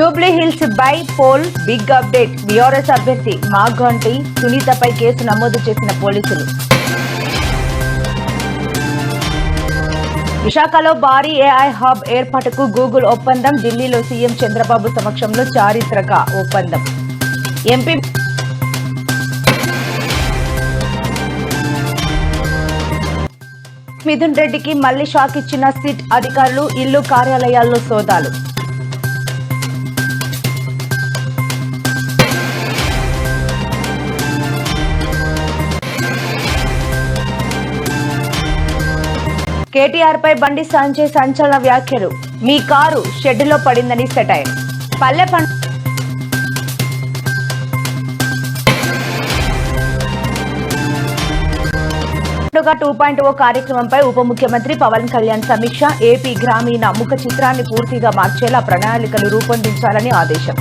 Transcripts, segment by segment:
Jubilee Hills bypoll big update. BRS అభ్యర్థి Maganti సునీతపై case నమోదు చేసిన పోలీసులు. విశాఖలో భారీ ఏఐ హబ్ ఏర్పాటుకు గూగుల్ ఒప్పందం ఢిల్లీలో సీఎం చంద్రబాబు సమక్షంలో చారిత్రక ఒప్పందం. ఎంపీ మిథున్ రెడ్డికి మళ్ళీ షాక్ ఇచ్చిన సిట్ అధికారులు ఇల్లు కార్యాలయాల్లో సోదాలు. కేటీఆర్ పై బండి సంజయ్ సంచలన వ్యాఖ్యలు. మీ కారు షెడ్డులో పడిందని సెటైర్ పల్లె పండు టూ పాయింట్ ఓ కార్యక్రమంపై ఉప ముఖ్యమంత్రి పవన్ కళ్యాణ్ సమీక్ష. ఏపీ గ్రామీణ ముఖ చిత్రాన్ని పూర్తిగా మార్చేలా ప్రణాళికలు రూపొందించాలని ఆదేశం.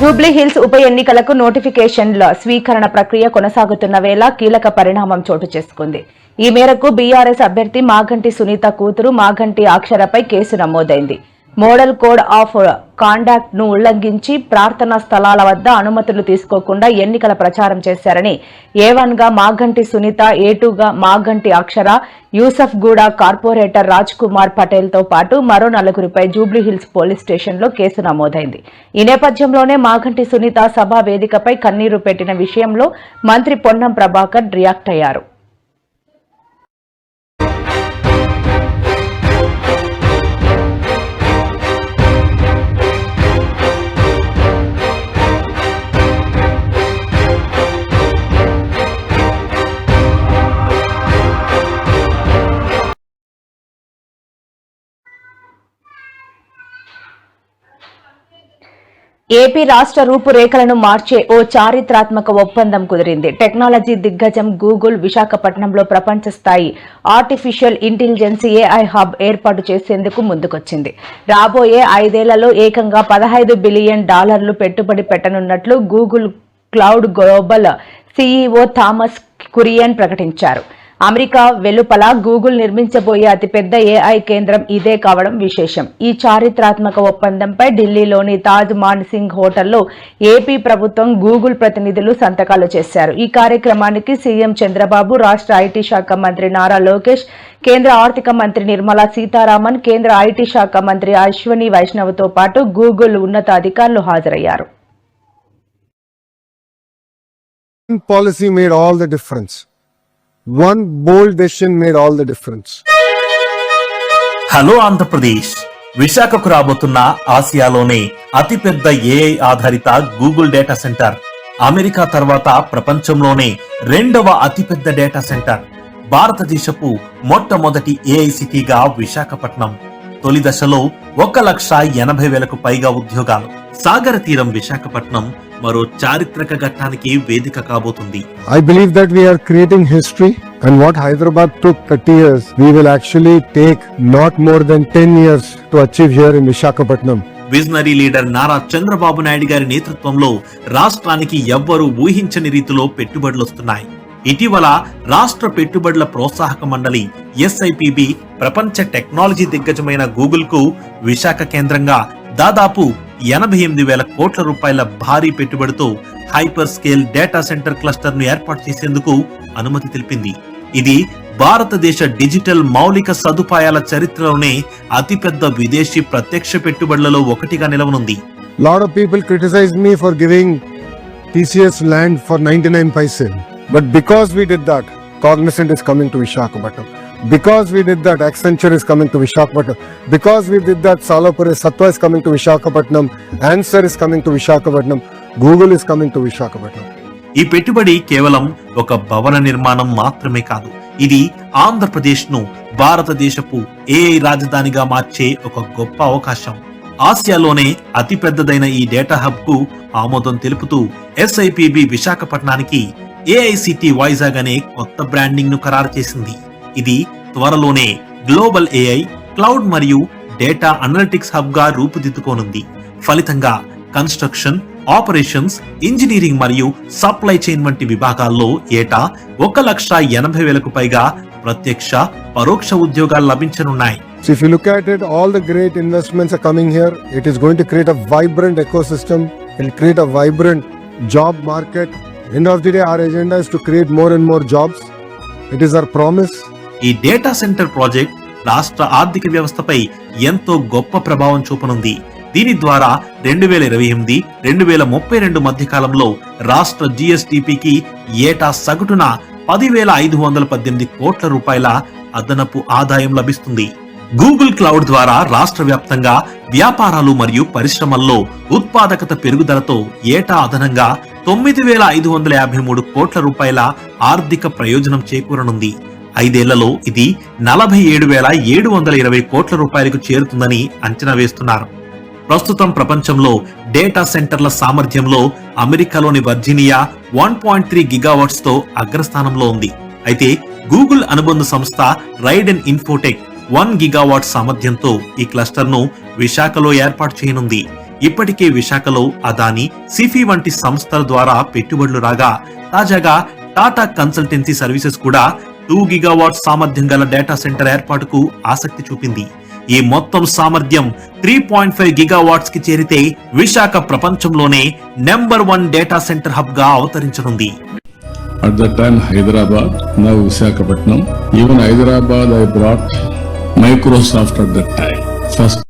జూబ్లీ హిల్స్ ఉప ఎన్నికలకు నోటిఫికేషన్ల స్వీకరణ ప్రక్రియ కొనసాగుతున్న వేళ కీలక పరిణామం చోటు చేసుకుంది. ఈ మేరకు బీఆర్ఎస్ అభ్యర్థి మాగంటి సునీత కూతురు మాగంటి అక్షరపై కేసు నమోదైంది. మోడల్ కోడ్ ఆఫ్ కాండాక్ట్ను ఉల్లంఘించి ప్రార్థనా స్థలాల వద్ద అనుమతులు తీసుకోకుండా ఎన్నికల ప్రచారం చేశారని ఏ గా Maganti Sunitha A two Maganti Akshara Yousufguda corporator Raj Kumar పటేల్తో పాటు మరో నలుగురిపై జూబ్లీహిల్స్ పోలీస్ స్టేషన్లో కేసు నమోదైంది. ఈ నేపథ్యంలోనే మాగంటి సునీత సభా వేదికపై కన్నీరు పెట్టిన విషయంలో మంత్రి పొన్నం ప్రభాకర్ రియాక్ట్ అయ్యారు. ఏపీ రాష్ట్ర రూపురేఖలను మార్చే ఓ చారిత్రాత్మక ఒప్పందం కుదిరింది. టెక్నాలజీ దిగ్గజం గూగుల్ విశాఖపట్నంలో ప్రపంచ స్థాయి ఆర్టిఫిషియల్ ఇంటెలిజెన్స్ ఏఐ హబ్ ఏర్పాటు చేసేందుకు ముందుకొచ్చింది. రాబోయే ఐదేళ్ళలో ఏకంగా పదహైదు బిలియన్ డాలర్లు పెట్టుబడి పెట్టనున్నట్లు Google cloud global CEO Thomas Kurian ప్రకటించారు. అమెరికా వెలుపల గూగుల్ నిర్మించబోయే అతిపెద్ద ఏఐ కేంద్రం ఇదే కావడం విశేషం. ఈ చారిత్రాత్మక ఒప్పందంపై ఢిల్లీలోని తాజ్ మాన్ సింగ్ హోటల్లో ఏపీ ప్రభుత్వం గూగుల్ ప్రతినిధులు సంతకాలు చేశారు. ఈ కార్యక్రమానికి సీఎం చంద్రబాబు రాష్ట్ర ఐటీ శాఖ మంత్రి నారా లోకేష్ కేంద్ర ఆర్థిక మంత్రి నిర్మలా సీతారామన్ కేంద్ర ఐటీ శాఖ మంత్రి అశ్వని వైష్ణవ్తో పాటు గూగుల్ ఉన్నతాధికారులు హాజరయ్యారు. Policy policy made all the difference. One bold decision made all the difference. Hello Andhra Pradesh విశాఖకు రాబోతున్న ఆసియాలోనే అతిపెద్ద ఏఐ ఆధారిత గూగుల్ డేటా సెంటర్ అమెరికా తర్వాత ప్రపంచంలోనే రెండవ అతిపెద్ద డేటా సెంటర్ భారతదేశపు మొట్టమొదటి ఏఐ సిటీగా విశాఖపట్నం. తొలి దశలో ఒక లక్ష ఎనభై వేలకు పైగా ఉద్యోగాలు. సాగర తీరం విశాఖపట్నం మరో చారిత్రక ఘట్టానికి వేదిక కాబోతుంది. I believe that we are creating history and what Hyderabad to thirty years we will actually take not more than ten years to achieve here in Visakhapatnam visionary leader Nara Chandrababu Naidu garu నేతృత్వంలో రాష్ట్రానికి ఎవ్వరూ ఊహించని రీతిలో పెట్టుబడులు వస్తున్నాయి. ఇటీవల రాష్ట్ర పెట్టుబడుల ప్రోత్సాహక మండలి ఎస్ఐపిబి ప్రపంచ టెక్నాలజీ దిగ్గజమైన గూగుల్కు విశాఖ కేంద్రంగా దాదాపు ఎనభై ఎనిమిది వేల కోట్ల రూపాయల భారీ పెట్టుబడితో హైపర్ స్కేల్ డేటా సెంటర్ క్లస్టర్ను ఏర్పాటు చేసేందుకు అనుమతి తెలిపింది ఇది భారతదేశ డిజిటల్ మౌలిక సదుపాయాల చరిత్రలోనే అతిపెద్ద విదేశీ ప్రత్యక్ష పెట్టుబడులలో ఒకటిగా నిలవనుంది Lot of people criticized me for giving TCS land for 99 paise. But because we did that Cognizant is coming to Visakhapatnam because we did that Accenture is coming to Visakhapatnam because we did that Salarpuria Sattva is coming to Visakhapatnam ANSR is coming to Visakhapatnam Google is coming to Visakhapatnam ఈ పెట్టుబడి కేవలం ఒక భవన నిర్మాణం మాత్రమే కాదు. ఇది ఆంధ్రప్రదేశ్ను భారతదేశపు ఏ రాజధానిగా మార్చే ఒక గొప్ప అవకాశం. ఆసియాలోనే అతి పెద్దదైన ఈ డేటా హబ్కు ఆమోదం తెలుపుతూ ఎస్ఐపిబి విశాఖపట్నానికి ఏఐసిటి వైజాగ్ అనే కొత్త బ్రాండింగ్ను ఖరారు చేసింది ఇది త్వరలోనే గ్లోబల్ ఏఐ క్లౌడ్ మరియు డేటా అనలిటిక్స్ హబ్గా రూపుదిద్దుకోనుంది ఫలితంగా కన్స్ట్రక్షన్ ఆపరేషన్స్ ఇంజనీరింగ్ మరియు సప్లై చైన్ వంటి విభాగాల్లో ఏటా ఒక లక్ష ఎనభై వేలకు పైగా ప్రత్యక్ష పరోక్ష ఉద్యోగాలు లభించనున్నాయి So if you look at it, all the great investments are coming here. It is going to create a vibrant ecosystem. It will create a vibrant job market. End of the day our agenda is to create more and more jobs it is our promise ఈ data centre project రాష్ట్ర ఆర్థిక వ్యవస్థపై ఎంతో గొప్ప ప్రభావం చూపనుంది. దీని ద్వారా రెండు వేల ఇరవై ఎనిమిది రెండు వేల ముప్పై రెండు మధ్య కాలంలో రాష్ట్ర జిఎస్టిపికి ఏటా సగటున పదివేల ఐదు వందల పద్దెనిమిది కోట్ల రూపాయల అదనపు ఆదాయం లభిస్తుంది. గూగుల్ క్లౌడ్ ద్వారా రాష్ట్ర వ్యాప్తంగా వ్యాపారాలు మరియు పరిశ్రమల్లో ఉత్పాదకత పెరుగుదలతో ఏటా అదనంగా తొమ్మిది వేల ఐదు వందల యాభై మూడు కోట్ల రూపాయల ఆర్థిక ప్రయోజనం చేకూరనుంది. ఐదేళ్ళలో ఇది నలభై ఏడు వేల ఏడు వందల ఇరవై కోట్ల రూపాయలకు చేరుతుందని అంచనా వేస్తున్నారు. ప్రస్తుతం ప్రపంచంలో డేటా సెంటర్ల సామర్థ్యంలో అమెరికాలోని వర్జీనియా వన్ పాయింట్ త్రీ గిగావాట్స్తో అగ్రస్థానంలో ఉంది. అయితే గూగుల్ అనుబంధ సంస్థ Raiden Infotech one gigawatt సామర్థ్యంతో ఈ క్లస్టర్ను విశాఖలో ఏర్పాటు చేయనుంది. ఇప్పటికే విశాఖలో అదాని సిఫీ వంటి సంస్థల ద్వారా పెట్టుబడులు రాగా తాజాగా టాటా కన్సల్టెన్సీ సర్వీసెస్ కూడా టూ గిగావాట్ సామర్థ్యం గల డేటా సెంటర్ ఏర్పాటుకు ఆసక్తి చూపింది. ఈ మొత్తం సామర్థ్యం త్రీ పాయింట్ ఫైవ్ గిగావాట్స్కి చేరితే విశాఖ ప్రపంచంలోనే నెంబర్ వన్ డేటా సెంటర్ హబ్గా అవతరించనుంది. At the time Hyderabad now Visakhapatnam even Hyderabad I brought Microsoft at that time. First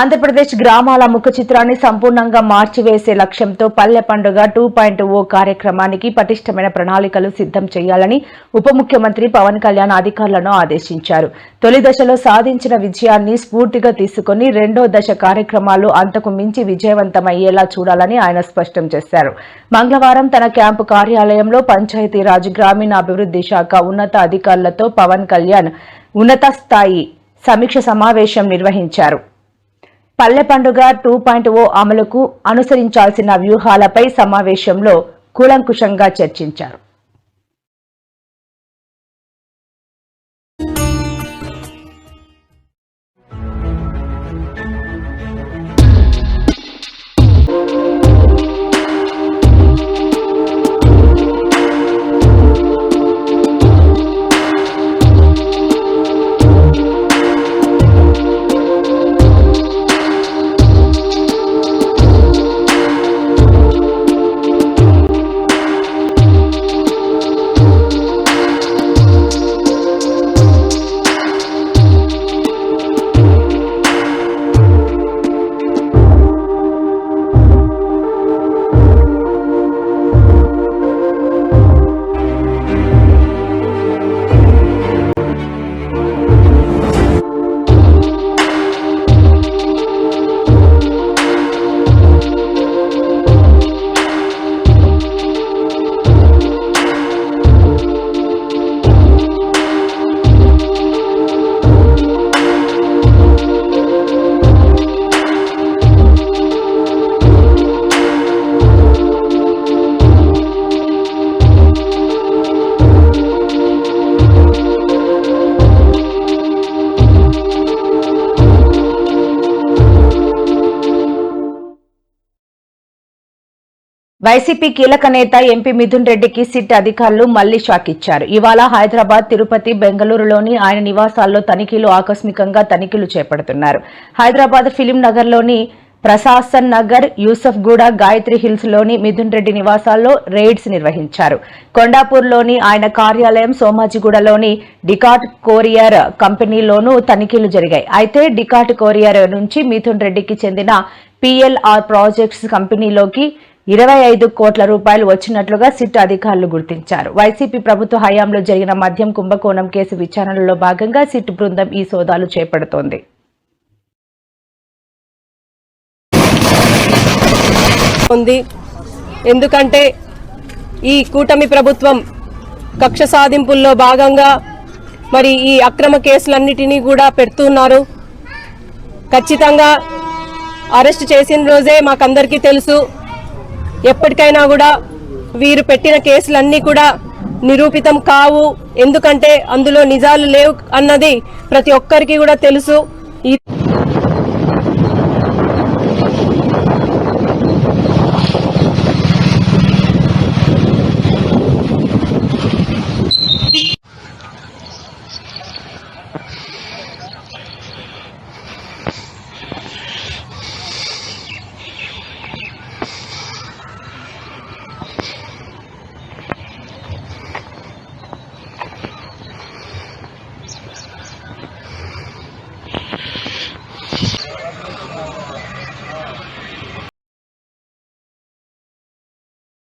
Andhra Pradesh గ్రామాల ముఖ చిత్రాన్ని సంపూర్ణంగా మార్చివేసే లక్ష్యంతో పల్లె పండుగ టూ పాయింట్ ఓ కార్యక్రమానికి పటిష్టమైన ప్రణాళికలు సిద్ధం చేయాలని ఉప ముఖ్యమంత్రి పవన్ కళ్యాణ్ అధికారులను ఆదేశించారు. తొలి దశలో సాధించిన విజయాన్ని స్ఫూర్తిగా తీసుకుని రెండో దశ కార్యక్రమాలు అంతకు మించి విజయవంతమయ్యేలా చూడాలని ఆయన స్పష్టం చేశారు. మంగళవారం తన క్యాంపు కార్యాలయంలో పంచాయతీరాజ్ గ్రామీణాభివృద్ధి శాఖ ఉన్నత అధికారులతో పవన్ కళ్యాణ్ ఉన్నత స్థాయి సమీక్ష సమావేశం నిర్వహించారు. పల్లె పండుగ టూ పాయింట్ ఓ అమలుకు అనుసరించాల్సిన వ్యూహాలపై సమావేశంలో కూలంకుషంగా చర్చించారు. వైసీపీ కీలక నేత ఎంపీ మిథున్ రెడ్డికి సిట్ అధికారులు మళ్ళీ షాక్ ఇచ్చారు. ఇవాళ హైదరాబాద్ తిరుపతి బెంగళూరులోని ఆయన నివాసాల్లో తనిఖీలు ఆకస్మికంగా తనిఖీలు చేపడుతున్నారు. హైదరాబాద్ ఫిలిం నగర్లోని ప్రశాసన్ నగర్ యూసఫ్ గూడ గాయత్రి హిల్స్లోని మిథున్ రెడ్డి నివాసాల్లో రైడ్స్ నిర్వహించారు. కొండాపూర్లోని ఆయన కార్యాలయం సోమాజిగూడలోని డికాట్ కోరియర్ కంపెనీలోనూ తనిఖీలు జరిగాయి. అయితే డికాట్ కోరియర్ నుంచి మిథున్ రెడ్డికి చెందిన పిఎల్ఆర్ ప్రాజెక్ట్స్ కంపెనీలోకి ఇరవై ఐదు కోట్ల రూపాయలు వచ్చినట్లుగా సిట్ అధికారులు గుర్తించారు. వైసీపీ ప్రభుత్వ హయాంలో జరిగిన మద్యం కుంభకోణం కేసు విచారణలో భాగంగా సిట్ బృందం ఈ సోదాలు చేపడుతోంది. ఉంది. ఎందుకంటే ఈ కూటమి ప్రభుత్వం కక్ష సాధింపుల్లో భాగంగా మరి ఈ అక్రమ కేసులన్నిటినీ కూడా పెడుతున్నారు. ఖచ్చితంగా అరెస్ట్ చేసిన రోజే మాకందరికీ తెలుసు. ఎప్పటికైనా కూడా వీరు పెట్టిన కేసులన్నీ కూడా నిరూపితం కావు. ఎందుకంటే అందులో నిజాలు లేవు అన్నది ప్రతి ఒక్కరికి కూడా తెలుసు.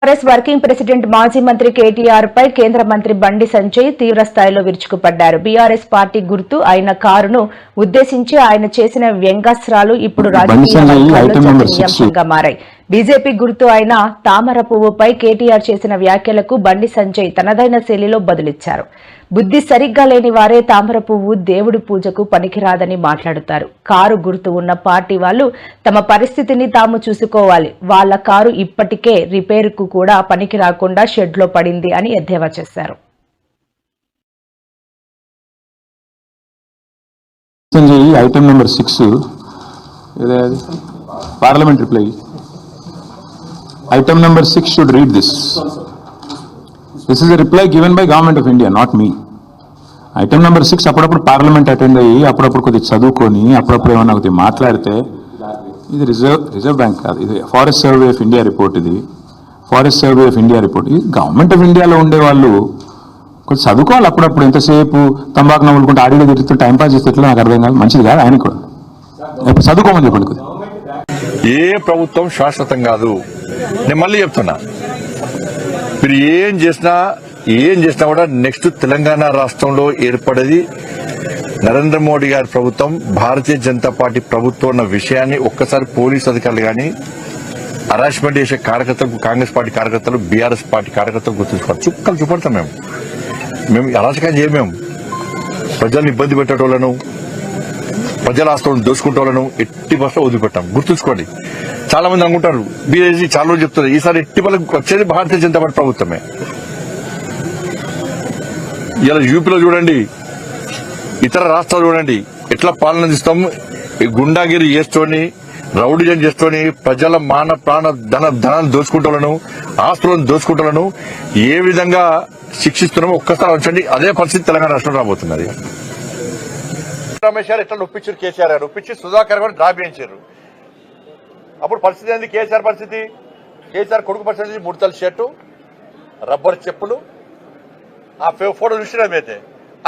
కాంగ్రెస్ వర్కింగ్ ప్రెసిడెంట్ మాజీ మంత్రి కేటీఆర్ పై కేంద్ర మంత్రి బండి సంజయ్ తీవ్ర స్థాయిలో విరుచుకుపడ్డారు. బీఆర్ఎస్ పార్టీ గుర్తు అయిన కారును ఉద్దేశించి ఆయన చేసిన వ్యంగ్యాస్త్రాలు ఇప్పుడు రాజకీయ మారాయి. బీజేపీ గుర్తు అయిన తామర పువ్వుపై కేటీఆర్ చేసిన వ్యాఖ్యలకు బండి సంజయ్ తనదైన శైలిలో బదులిచ్చారు. బుద్ధి సరిగ్గా లేని వారే తామర పువ్వు దేవుడి పూజకు పనికిరాదని మాట్లాడుతారు. కారు గుర్తు ఉన్న పార్టీ వాళ్ళు తమ పరిస్థితిని తాము చూసుకోవాలి. వాళ్ళ కారు ఇప్పటికే రిపేరుకు కూడా పనికి రాకుండా షెడ్లో పడింది అని ఎద్దేవా చేశారు. Item number six parliament reply item number six should read this this is reply given by government of India not me item number six అప్పుడప్పుడు పార్లమెంట్ అటెండ్ అయ్యి అప్పుడప్పుడు కొద్దిగా చదువుకొని అప్పుడప్పుడు ఏమన్నా కొద్దిగా మాట్లాడితే ఇది రిజర్వ్ రిజర్వ్ బ్యాంక్ కాదు ఇది forest survey of India report ఇది. Forest survey of India report ఇది గవర్నమెంట్ ఆఫ్ ఇండియాలో ఉండే వాళ్ళు కొంచెం చదువుకోవాలి అప్పుడప్పుడు ఎంతసేపు తంబాకు నవ్వులుకుంటే ఆడిగా తిరుగుతూ టైం పాస్ చేస్తే ఎట్లా? నాకు అర్థం కాదు మంచిది కాదు ఆయన కూడా. చదువుకోమని చెప్పండి ఏ ప్రభుత్వం శాశ్వతం కాదు. నేను మళ్ళీ చెప్తున్నా. మీరు ఏం చేసినా ఏం చేసినా కూడా నెక్స్ట్ తెలంగాణ రాష్ట్రంలో ఏర్పడేది నరేంద్ర మోడీ గారి ప్రభుత్వం భారతీయ జనతా పార్టీ ప్రభుత్వం అన్న విషయాన్ని ఒక్కసారి పోలీస్ అధికారులు కానీ హరాస్మెంట్ చేసే కార్యకర్తలకు కాంగ్రెస్ పార్టీ కార్యకర్తలు బీఆర్ఎస్ పార్టీ కార్యకర్తలు గుర్తుంచుకోవాలి. చుక్కలు చూపడతాం మేము. మేము అరాచకం చేయమేము ప్రజల్ని ఇబ్బంది పెట్టేటోళ్ళను ప్రజల ఆస్తులను దోసుకుంటోళ్ళను ఎట్టి బస్సులో వదిలిపెట్టాం. గుర్తుంచుకోండి. చాలా మంది అనుకుంటారు బీజేపీ చాలా రోజులు చెప్తారు ఈసారి ఎట్టి బలకు వచ్చేది భారతీయ జనతా పార్టీ ప్రభుత్వమే. ఇలా యూపీలో చూడండి ఇతర రాష్ట్రాలు చూడండి ఎట్లా పాలన ఇస్తాం గుండాగిరి చేస్తోని రౌడిజం చేస్తోని ప్రజల మాన ప్రాణ ధన ధనాన్ని దోచుకుంటాలను ఆస్తులను దోచుకుంటాలను ఏ విధంగా శిక్షిస్తున్నామో ఒక్కసారి ఉంచండి అదే పరిస్థితి తెలంగాణ రాష్ట్రం రాబోతున్నది. రమేష్ గారు ఇట్లా నొప్పించారు కేసీఆర్ గారు. నొప్పించి సుధాకర్ గారు డ్రాప్ అప్పుడు పరిస్థితి ఏంది? కేసీఆర్ పరిస్థితి? కేసీఆర్ కొడుకు పరిస్థితి ముడతల షర్టు రబ్బర్ చెప్పులు. ఆ ఫోటో చూసినాం అయితే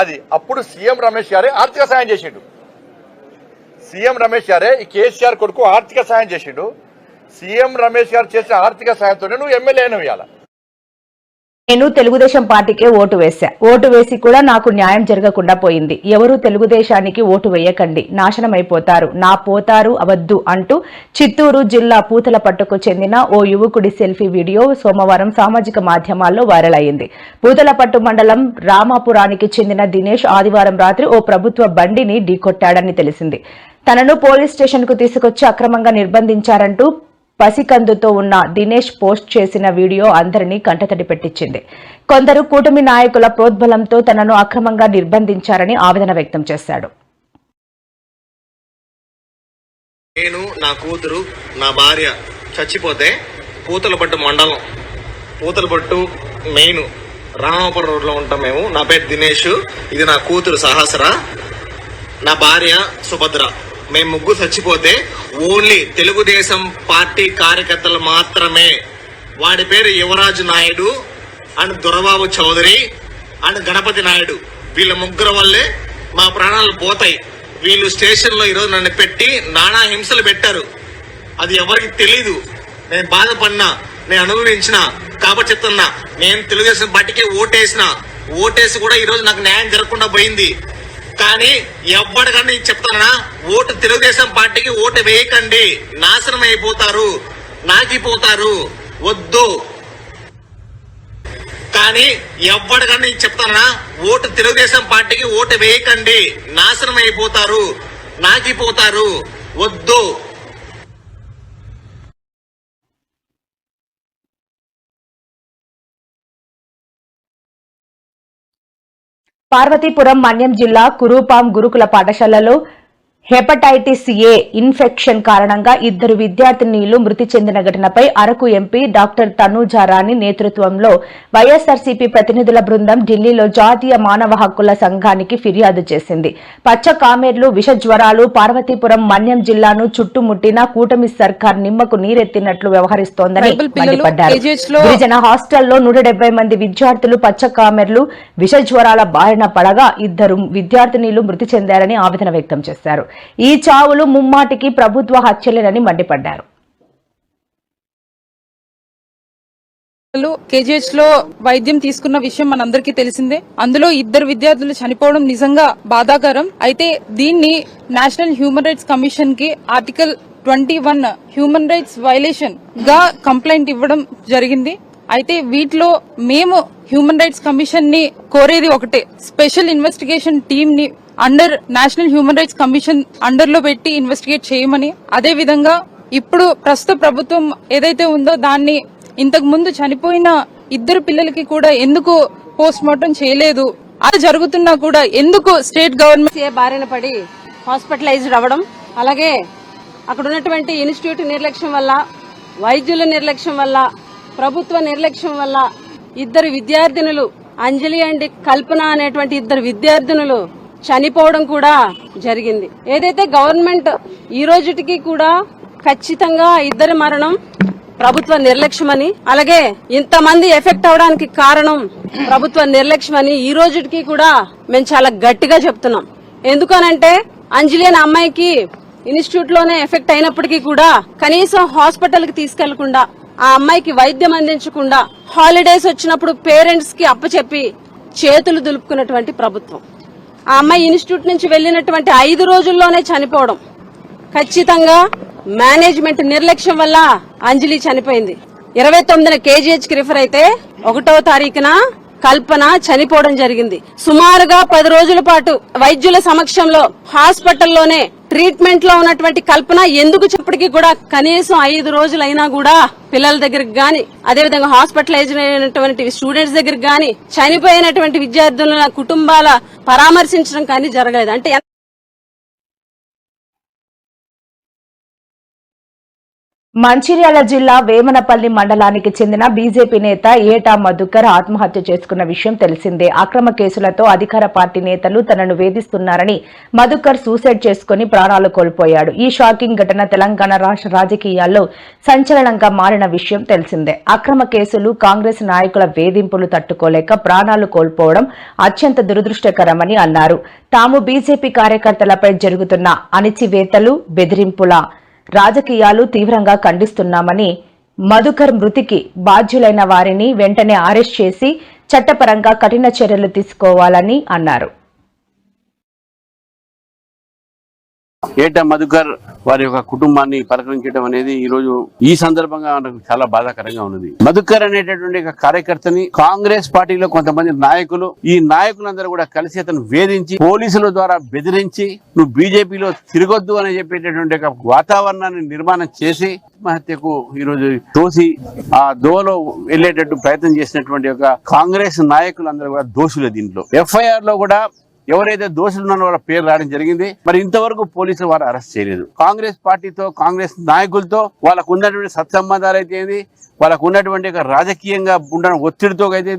అది అప్పుడు సీఎం రమేష్ గారే ఆర్థిక సాయం చేసిండు. సీఎం రమేష్ గారే ఈ కేసీఆర్ కొడుకు ఆర్థిక సాయం చేసిండు. సీఎం రమేష్ గారు చేసిన ఆర్థిక సాయంతోనే నువ్వు ఎమ్మెల్యే అయినవి ఇవాళ నేను తెలుగుదేశం పార్టీకే ఓటు వేశా. ఓటు వేసి కూడా నాకు న్యాయం జరగకుండా పోయింది. ఎవరు తెలుగుదేశానికి ఓటు వేయకండి. నాశనం అయిపోతారు నా పోతారు అవద్దు అంటూ చిత్తూరు జిల్లా పూతలపట్టుకు చెందిన ఓ యువకుడి సెల్ఫీ వీడియో సోమవారం సామాజిక మాధ్యమాల్లో వైరల్ అయింది. పూతలపట్టు మండలం రామాపురానికి చెందిన దినేష్ ఆదివారం రాత్రి ఓ ప్రభుత్వ బండిని ఢీకొట్టాడని తెలిసింది. తనను పోలీస్ స్టేషన్కు తీసుకొచ్చి అక్రమంగా నిర్బంధించారంటూ పసికందుతో ఉన్న దినేష్ పోస్ట్ చేసిన వీడియో అందరినీ కంటతడి పెట్టించింది. కొందరు కూటమి నాయకుల ప్రోద్బలంతో తనను అక్రమంగా నిర్బంధించారని ఆవేదన వ్యక్తం చేశాడు. నేను నా కూతురు నా భార్య చచ్చిపోతే పూతలపట్టు మండలం. పూతలపట్టు మెయిన్. రామాపురం రోడ్లో ఉంటాం మేము. నా పేరు దినేష్. ఇది నా కూతురు సహస్ర. నా భార్య సుభద్ర. మేము ముగ్గురు చచ్చిపోతే ఓన్లీ తెలుగుదేశం పార్టీ కార్యకర్తలు మాత్రమే. వాడి పేరు యువరాజు నాయుడు అండ్ దొరబాబు చౌదరి అండ్ గణపతి నాయుడు. వీళ్ళ ముగ్గురు వల్లే మా ప్రాణాలు పోతాయి. వీళ్ళు స్టేషన్లో ఈరోజు నన్ను పెట్టి నానా హింసలు పెట్టారు. అది ఎవరికి తెలీదు. నేను బాధపడినా నేను అనుభవించిన కాబట్టి చెప్తున్నా నేను తెలుగుదేశం పార్టీకి ఓటేసిన. ఓటేసి కూడా ఈ రోజు నాకు న్యాయం జరగకుండా పోయింది. కానీ ఎవ్వడికన్నా ఇది చెప్తానా ఓటు తెలుగుదేశం పార్టీకి ఓటు వేయకండి. నాశనం అయిపోతారు నాకిపోతారు వద్దు. కానీ ఎవ్వడికన్నా ఇది చెప్తానా ఓటు తెలుగుదేశం పార్టీకి ఓటు వేయకండి. నాశనం అయిపోతారు నాకిపోతారు వద్దు. పార్వతీపురం మన్యం జిల్లా కురూపాం గురుకుల పాఠశాలలో హెపటైటిస్ ఏ ఇన్ఫెక్షన్ కారణంగా ఇద్దరు విద్యార్థినీలు మృతి చెందిన ఘటనపై అరకు ఎంపీ డాక్టర్ తనూజారాణి నేతృత్వంలో వైఎస్ఆర్సీపీ ప్రతినిధుల బృందం ఢిల్లీలో జాతీయ మానవ హక్కుల సంఘానికి ఫిర్యాదు చేసింది. పచ్చ కామెర్లు విష జ్వరాలు పార్వతీపురం మన్యం జిల్లాను చుట్టుముట్టిన కూటమి సర్కార్ నిమ్మకు నీరెత్తినట్లు వ్యవహరిస్తోందని మండిపడ్డారు. గిరిజన హాస్టల్లో నూట డెబ్బై మంది విద్యార్థులు పచ్చ కామెర్లు విష జ్వరాల బారిన పడగా ఇద్దరు విద్యార్థినీలు మృతి చెందారని ఆవేదన వ్యక్తం చేశారు. ఈ చావులు ముమ్మాటికి ప్రభుత్వ హత్యలేనని మండిపడ్డారు. కేజీహెచ్లో వైద్యం తీసుకున్న విషయం మనందరికీ తెలిసిందే. అందులో ఇద్దరు విద్యార్థులు చనిపోవడం నిజంగా బాధాకరం. అయితే దీన్ని నేషనల్ హ్యూమన్ రైట్స్ కమిషన్కి article twenty one human rights వైలేషన్గా complaint ఇవ్వడం జరిగింది. అయితే వీటిలో మేము హ్యూమన్ రైట్స్ కమిషన్ని కోరేది ఒకటే. స్పెషల్ ఇన్వెస్టిగేషన్ టీమ్ని under national human rights commission అండర్లో పెట్టి ఇన్వెస్టిగేట్ చేయమని అదే విధంగా ఇప్పుడు ప్రస్తుత ప్రభుత్వం ఏదైతే ఉందో దాన్ని ఇంతకు ముందు చనిపోయిన ఇద్దరు పిల్లలకి కూడా ఎందుకు పోస్ట్ మార్టం చేయలేదు? అది జరుగుతున్నా కూడా ఎందుకు స్టేట్ గవర్నమెంట్ బారిన పడి హాస్పిటలైజ్డ్ అవ్వడం అలాగే అక్కడ ఉన్నటువంటి ఇన్స్టిట్యూట్ నిర్లక్ష్యం వల్ల వైద్యుల నిర్లక్ష్యం వల్ల ప్రభుత్వ నిర్లక్ష్యం వల్ల ఇద్దరు విద్యార్థినులు అంజలి అండ్ కల్పన అనేటువంటి ఇద్దరు విద్యార్థినులు చనిపోవడం కూడా జరిగింది. ఏదైతే గవర్నమెంట్ ఈ రోజుటికి కూడా ఖచ్చితంగా ఇద్దరి మరణం ప్రభుత్వ నిర్లక్ష్యమని అలాగే ఇంతమంది ఎఫెక్ట్ అవడానికి కారణం ప్రభుత్వ నిర్లక్ష్యమని ఈ రోజుకి కూడా మేము చాలా గట్టిగా చెప్తున్నాం. ఎందుకనంటే అంజలి అనే అమ్మాయికి ఇన్స్టిట్యూట్లోనే ఎఫెక్ట్ అయినప్పటికీ కూడా కనీసం హాస్పిటల్కి తీసుకెళ్ళకుండా ఆ అమ్మాయికి వైద్యం అందించకుండా హాలిడేస్ వచ్చినప్పుడు పేరెంట్స్కి అప్పచెప్పి చేతులు దులుపుకున్నటువంటి ప్రభుత్వం. ఆ అమ్మాయి ఇన్స్టిట్యూట్ నుంచి వెళ్ళినటువంటి ఐదు రోజుల్లోనే చనిపోవడం. ఖచ్చితంగా మేనేజ్మెంట్ నిర్లక్ష్యం వల్ల అంజలి చనిపోయింది. ఇరవై తొమ్మిదిన కేజీహెచ్కి రిఫర్ అయితే ఒకటో తారీఖున కల్పన చనిపోవడం జరిగింది. సుమారుగా పది రోజుల పాటు వైద్యుల సమక్షంలో హాస్పిటల్లోనే ట్రీట్మెంట్లో ఉన్నటువంటి కల్పన ఎందుకు చెప్పటికి కూడా కనీసం ఐదు రోజులైనా కూడా పిల్లల దగ్గరికి గాని అదేవిధంగా హాస్పిటలైజ్ అయినటువంటి స్టూడెంట్స్ దగ్గరికి గాని చనిపోయినటువంటి విద్యార్థుల కుటుంబాల పరామర్శించడం కానీ జరగలేదు. అంటే మంచిర్యాల జిల్లా వేమనపల్లి మండలానికి చెందిన బీజేపీ నేత ఏటా మధుకర్ ఆత్మహత్య చేసుకున్న విషయం తెలిసిందే. అక్రమ కేసులతో అధికార పార్టీ నేతలు తనను వేధిస్తున్నారని మధుకర్ సూసైడ్ చేసుకుని ప్రాణాలు కోల్పోయాడు. ఈ షాకింగ్ ఘటన తెలంగాణ రాష్ట్ర రాజకీయాల్లో సంచలనంగా మారిన విషయం తెలిసిందే. అక్రమ కేసులు కాంగ్రెస్ నాయకుల వేధింపులు తట్టుకోలేక ప్రాణాలు కోల్పోవడం అత్యంత దురదృష్టకరమని అన్నారు. తాము బీజేపీ కార్యకర్తలపై జరుగుతున్న అణిచివేతలు బెదిరింపుల రాజకీయాలు తీవ్రంగా ఖండిస్తున్నామని మధుకర్ మృతికి బాధ్యులైన వారిని వెంటనే అరెస్ట్ చేసి చట్టపరంగా కఠిన చర్యలు తీసుకోవాలని అన్నారు. ఏటా మధుకర్ వారి యొక్క కుటుంబాన్ని పలకరించడం అనేది ఈ రోజు ఈ సందర్భంగా మనకు చాలా బాధాకరంగా ఉన్నది. మధుకర్ అనేటటువంటి ఒక కార్యకర్తని కాంగ్రెస్ పార్టీలో కొంతమంది నాయకులు ఈ నాయకులందరూ కూడా కలిసి అతను వేధించి పోలీసుల ద్వారా బెదిరించి నువ్వు బీజేపీలో తిరగొద్దు అని చెప్పేటటువంటి ఒక వాతావరణాన్ని నిర్మాణం చేసి ఆత్మహత్యకు ఈ రోజు తోసి ఆ దోలో వెళ్ళేటట్టు ప్రయత్నం చేసినటువంటి ఒక కాంగ్రెస్ నాయకులందరూ కూడా దోషులే దీంట్లో. ఎఫ్ఐఆర్లో కూడా ఎవరైతే దోషులు ఉన్నారో వాళ్ళ పేరు రావడం జరిగింది. మరి ఇంతవరకు పోలీసులు వారు అరెస్ట్ చేయలేదు. కాంగ్రెస్ పార్టీతో కాంగ్రెస్ నాయకులతో వాళ్ళకు ఉన్నటువంటి సత్సంబంధాలు అయితే వాళ్ళకు ఉన్నటువంటి రాజకీయంగా ఉండడం ఒత్తిడితో అయితే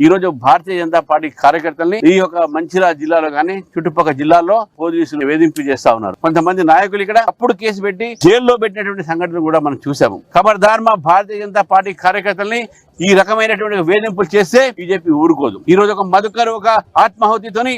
ఈరోజు ఈ రోజు భారతీయ జనతా పార్టీ కార్యకర్తల్ని ఈ యొక్క మంచిర్యాల జిల్లాలో కానీ చుట్టుపక్కల జిల్లాల్లో పోలీసులు వేధింపు చేస్తా ఉన్నారు. కొంతమంది నాయకులు ఇక్కడ అప్పుడు కేసు పెట్టి జైల్లో పెట్టినటువంటి సంఘటనలు కూడా మనం చూసాము ఖబర్దార్ మా భారతీయ జనతా పార్టీ కార్యకర్తల్ని ఈ రకమైనటువంటి వేధింపులు చేస్తే బీజేపీ ఊరుకోదు. ఈ రోజు ఒక మధుకర్ ఒక ఆత్మాహుతితోని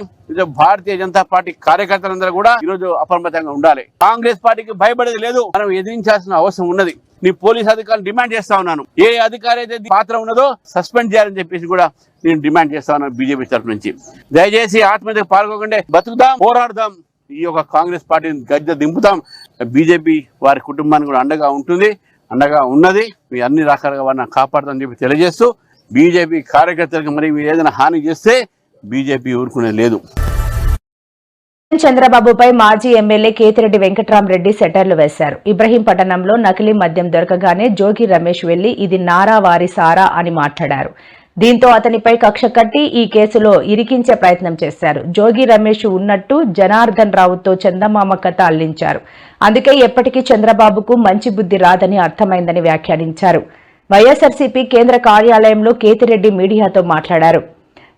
భారతీయ జనతా పార్టీ కార్యకర్తలందరూ కూడా ఈ రోజు అప్రమత్తంగా ఉండాలి. కాంగ్రెస్ పార్టీకి భయపడేది లేదు. మనం ఎదిరించాల్సిన అవసరం ఉన్నది. నీ పోలీస్ అధికారులు డిమాండ్ చేస్తా ఉన్నాను. ఏ అధికారి అయితే పాత్ర ఉన్నదో సస్పెండ్ చేయాలని చెప్పేసి కూడా నేను డిమాండ్ చేస్తా ఉన్నాను బీజేపీ తరఫు నుంచి. దయచేసి ఆత్మహత్యకు పాల్గొకుండా. బతుకుదాం పోరాడదాం. ఈ యొక్క కాంగ్రెస్ పార్టీని గద్దె దింపుతాం. బీజేపీ వారి కుటుంబానికి కూడా అండగా ఉంటుంది అండగా ఉన్నది. మీ అన్ని రకాలుగా వారిని కాపాడుతామని చెప్పి తెలియజేస్తూ బీజేపీ కార్యకర్తలకు మరి మీరు ఏదైనా హాని చేస్తే బీజేపీ ఊరుకునేది లేదు. చంద్రబాబుపై మాజీ ఎమ్మెల్యే కేతిరెడ్డి వెంకట్రామరెడ్డి సెటర్లు వేశారు. ఇబ్రహీంపట్నంలో నకిలీ మద్యం దొరకగానే జోగి రమేష్ వెళ్ళి ఇది నారా వారి సారా అని మాట్లాడారు. దీంతో అతనిపై కక్ష కట్టి ఈ కేసులో ఇరికించే ప్రయత్నం చేశారు. జోగి రమేష్ ఉన్నట్టు జనార్దన్ రావుతో చందమామ కథ అల్లించారు. అందుకే ఎప్పటికీ చంద్రబాబుకు మంచి బుద్ధి రాదని అర్థమైందని వ్యాఖ్యానించారు. వైఎస్ఆర్సీపీ కేంద్ర కార్యాలయంలో కేతిరెడ్డి మీడియాతో మాట్లాడారు.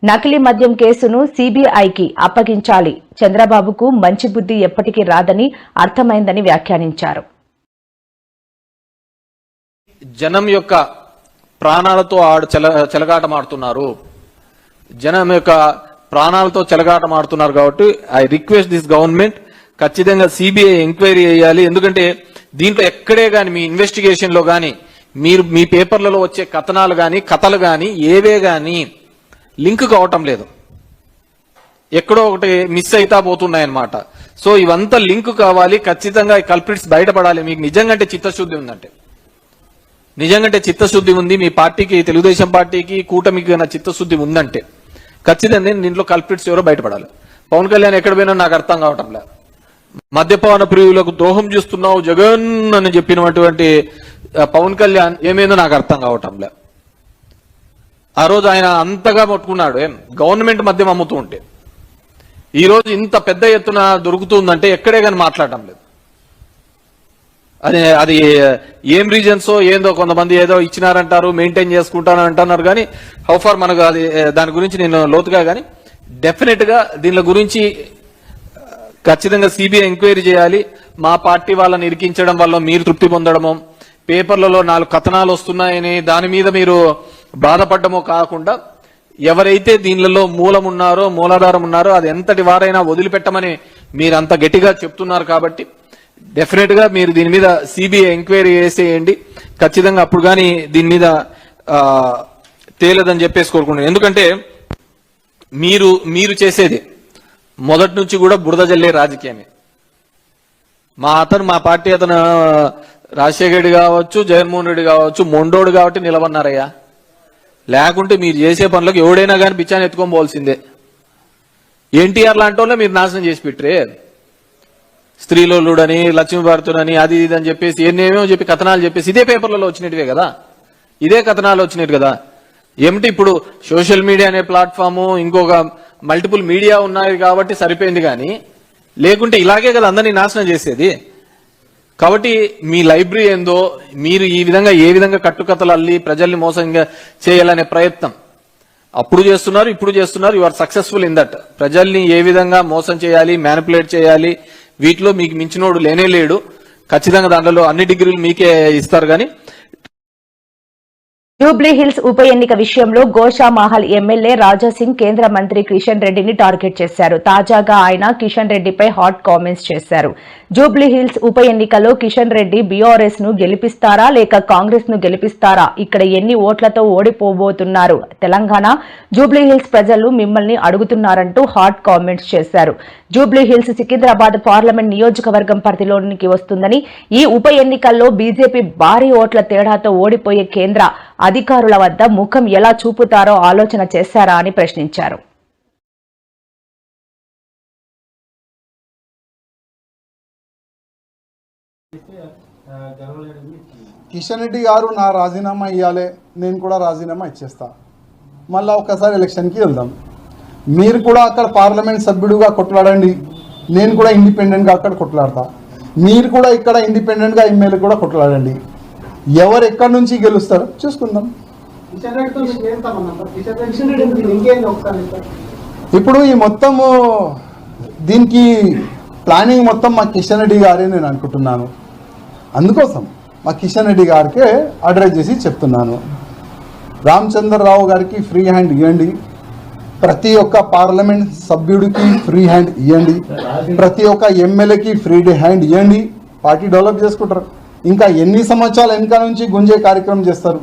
నకిలీ మద్యం కేసును సీబీఐకి అప్పగించాలి. చంద్రబాబుకు మంచి బుద్ధి ఎప్పటికీ రాదని అర్థమైందని వ్యాఖ్యానించారు. జనం యొక్క ప్రాణాలతో ఆడు చెల చెలగాటమాడుతున్నారు. జనం యొక్క ప్రాణాలతో చెలగాటమాడుతున్నారు కాబట్టి ఐ రిక్వెస్ట్ దిస్ గవర్నమెంట్ ఖచ్చితంగా సిబిఐ ఎంక్వైరీ చేయాలి. ఎందుకంటే దీంట్లో ఎక్కడే కానీ మీ ఇన్వెస్టిగేషన్లో కానీ మీరు మీ పేపర్లలో వచ్చే కథనాలు కానీ కథలు కానీ ఏవే కానీ లింక్ కావటం లేదు. ఎక్కడో ఒకటి మిస్ అయితా పోతున్నాయన్నమాట. సో ఇవంతా లింక్ కావాలి. ఖచ్చితంగా కల్ప్రిట్స్ బయటపడాలి. మీకు నిజంగా అంటే చిత్తశుద్ధి ఉందంటే. నిజంగా చిత్తశుద్ధి ఉంది. మీ పార్టీకి తెలుగుదేశం పార్టీకి కూటమికి చిత్తశుద్ధి ఉందంటే ఖచ్చితంగా దీంట్లో కల్ప్రిట్స్ ఎవరో బయటపడాలి. పవన్ కళ్యాణ్ ఎక్కడ పోయినా నాకు అర్థం కావటం లేదు. మద్యపాన ప్రియులకు ద్రోహం చేస్తున్నావు జగన్ అని చెప్పినటువంటి పవన్ కళ్యాణ్ ఏమైందో నాకు అర్థం కావటం లేదు. ఆ రోజు ఆయన అంతగా పట్టుకున్నాడు ఏం? గవర్నమెంట్ మద్యం అమ్ముతూ ఉంటే. ఈరోజు ఇంత పెద్ద ఎత్తున దొరుకుతుందంటే ఎక్కడే కానీ మాట్లాడటం లేదు. అది అది ఏం రీజన్సో ఏందో కొంతమంది ఏదో ఇచ్చినారంటారు మెయింటైన్ చేసుకుంటాను అంటున్నారు కానీ హౌ ఫార్ మనకు అది దాని గురించి నేను లోతుగా కానీ డెఫినెట్గా దీని గురించి ఖచ్చితంగా సిబిఐ ఎంక్వైరీ చేయాలి. మా పార్టీ వాళ్ళని ఇరికించడం వల్ల మీరు తృప్తి పొందడము. పేపర్లలో నాలుగు కథనాలు వస్తున్నాయని దాని మీద మీరు బాధపడ్డమో కాకుండా ఎవరైతే దీనిలలో మూలం ఉన్నారో మూలాధారం ఉన్నారో అది ఎంతటి వారైనా వదిలిపెట్టమని మీరు అంత గట్టిగా చెప్తున్నారు కాబట్టి డెఫినెట్గా మీరు దీని మీద సిబిఐ ఎంక్వైరీ చేసేయండి. ఖచ్చితంగా అప్పుడు కానీ దీని మీద తేలదని చెప్పేసి కోరుకుంటున్నాను. ఎందుకంటే మీరు మీరు చేసేది మొదటి నుంచి కూడా బురద జల్లే రాజకీయమే. మా అతను మా పార్టీ అతను రాజశేఖర్ రెడ్డి కావచ్చు జగన్మోహన్ రెడ్డి కావచ్చు మొండోడు కాబట్టి నిలబన్నారయ్యా లేకుంటే మీరు చేసే పనులకు ఎవడైనా కానీ పిచ్చాన్ని ఎత్తుకొని పోవాల్సిందే. ఎన్టీఆర్ లాంటి వాళ్ళే మీరు నాశనం చేసి పెట్టరే. స్త్రీలోలుడని లక్ష్మీభారతుడని అది ఇది అని చెప్పేసి ఎన్నేమో చెప్పి కథనాలు చెప్పేసి ఇదే పేపర్లలో వచ్చినట్టువే కదా. ఇదే కథనాలు వచ్చినట్టు కదా. ఏమిటి ఇప్పుడు సోషల్ మీడియా అనే ప్లాట్ఫాము ఇంకొక మల్టిపుల్ మీడియా ఉన్నాయి కాబట్టి సరిపోయింది కానీ లేకుంటే ఇలాగే కదా అందరినీ నాశనం చేసేది. కాబట్టి మీ లైబ్రరీ ఏందో మీరు ఈ విధంగా ఏ విధంగా కట్టుకథలు అల్లి ప్రజల్ని మోసంగా చేయాలనే ప్రయత్నం. అప్పుడు చేస్తున్నారు ఇప్పుడు చేస్తున్నారు you are successful in that ప్రజల్ని ఏ విధంగా మోసం చేయాలి మ్యానిపులేట్ చేయాలి వీటిలో మీకు మించినోడు లేనే లేడు. ఖచ్చితంగా దాంట్లో అన్ని డిగ్రీలు మీకే ఇస్తారు కానీ జూబ్లీ హిల్స్ ఉప ఎన్నిక విషయంలో గోషామహల్ ఎమ్మెల్యే రాజాసింగ్ కేంద్ర మంత్రి కిషన్ రెడ్డిని టార్గెట్ చేశారు. తాజాగా ఆయన కిషన్ రెడ్డిపై హాట్ కామెంట్స్ చేశారు. జూబ్లీ హిల్స్ ఉప ఎన్నికలో కిషన్ రెడ్డి బీఆర్ఎస్ను గెలిపిస్తారా లేక కాంగ్రెస్ను గెలిపిస్తారా? ఇక్కడ ఎన్ని ఓట్లతో ఓడిపోబోతున్నారు? తెలంగాణ జూబ్లీ హిల్స్ ప్రజలు మిమ్మల్ని అడుగుతున్నారంటూ హాట్ కామెంట్స్ చేశారు. జూబ్లీ హిల్స్ సికింద్రాబాద్ పార్లమెంట్ నియోజకవర్గం పరిధిలోనికి వస్తుందని ఈ ఉప ఎన్నికల్లో బీజేపీ భారీ ఓట్ల తేడాతో ఓడిపోయే కేంద్ర అధికారుల వద్ద ముఖం ఎలా చూపుతారో ఆలోచన చేశారా అని ప్రశ్నించారు. కిషన్ రెడ్డి గారు నా రాజీనామా ఇవ్వాలి నేను కూడా రాజీనామా ఇచ్చేస్తా. మళ్ళీ ఒకసారి ఎలక్షన్కి వెళ్దాం. మీరు కూడా అక్కడ పార్లమెంట్ సభ్యుడుగా కొట్లాడండి నేను కూడా ఇండిపెండెంట్గా అక్కడ కొట్లాడతా. మీరు కూడా ఇక్కడ ఇండిపెండెంట్గా ఎమ్మెల్యే కూడా కొట్లాడండి. ఎవరు ఎక్కడి నుంచి గెలుస్తారో చూసుకుందాం. ఇప్పుడు ఈ మొత్తము దీనికి ప్లానింగ్ మొత్తం మా కిషన్ రెడ్డి గారే నేను అనుకుంటున్నాను. అందుకోసం మా కిషన్ రెడ్డి గారికి అడ్రస్ చేసి చెప్తున్నాను. రామచంద్రరావు గారికి ఫ్రీ హ్యాండ్ ఇవ్వండి ప్రతి ఒక్క పార్లమెంట్ సభ్యుడికి ఫ్రీ హ్యాండ్ ఇవ్వండి ప్రతి ఒక్క ఎమ్మెల్యేకి ఫ్రీ హ్యాండ్ ఇవ్వండి పార్టీ డెవలప్ చేసుకుంటారు. ఇంకా ఎన్ని సంవత్సరాల వెనక నుంచి గుంజే కార్యక్రమం చేస్తారు?